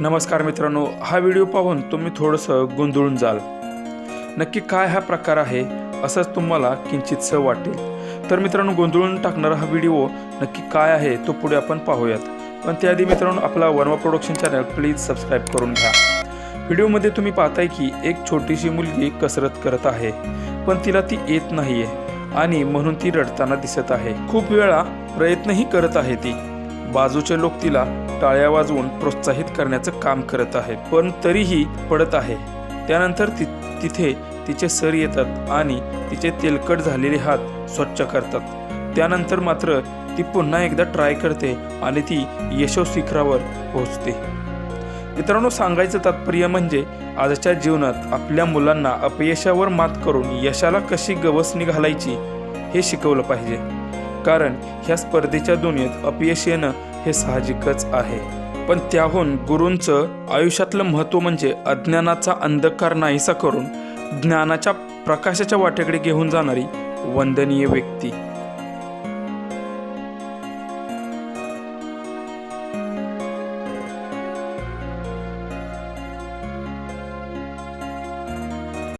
नमस्कार मित्रांनो हा व्हिडिओ पाहून तुम्ही थोडंसं गोंधळून जाल. नक्की काय हा प्रकार आहे असंच तुम्हाला किंचितसं वाटेल. तर मित्रांनो गोंधळून टाकणारा हा व्हिडिओ नक्की काय आहे तो पुढे आपण पाहूयात. पण त्याआधी मित्रांनो आपला Verma production channel please subscribe करून घ्या. व्हिडिओमध्ये तुम्ही पाहताय की एक छोटीशी मुलगी कसरत करत आहे पण तिला ती येत नाहीये आणि म्हणून ती रडताना दिसत आहे. खूप वेळा प्रयत्नही करत आहे ती. बाजूचे लोक तिला टाळ्या वाजवून प्रोत्साहित करण्याचं काम करत आहे. पण तरीही पडत आहे. त्यानंतर ति तिथे तिचे सर येतात आणि तिचे तेलकट झालेले हात स्वच्छ करतात. त्यानंतर मात्र ती पुन्हा एकदा ट्राय करते आणि ती यशो शिखरावर पोहोचते. मित्रांनो सांगायचं तात्पर्य म्हणजे आजच्या जीवनात आपल्या मुलांना अपयशावर मात करून यशाला कशी गवसणी घालायची हे शिकवलं पाहिजे. कारण ह्या स्पर्धेच्या दुनियेत अपयश येणं हे साहजिकच आहे. पण त्याहून गुरूंचं आयुष्यातलं महत्त्व म्हणजे अज्ञानाचा अंधकार नाहीसा करून ज्ञानाच्या प्रकाशाच्या वाटेकडे घेऊन जाणारी वंदनीय व्यक्ती.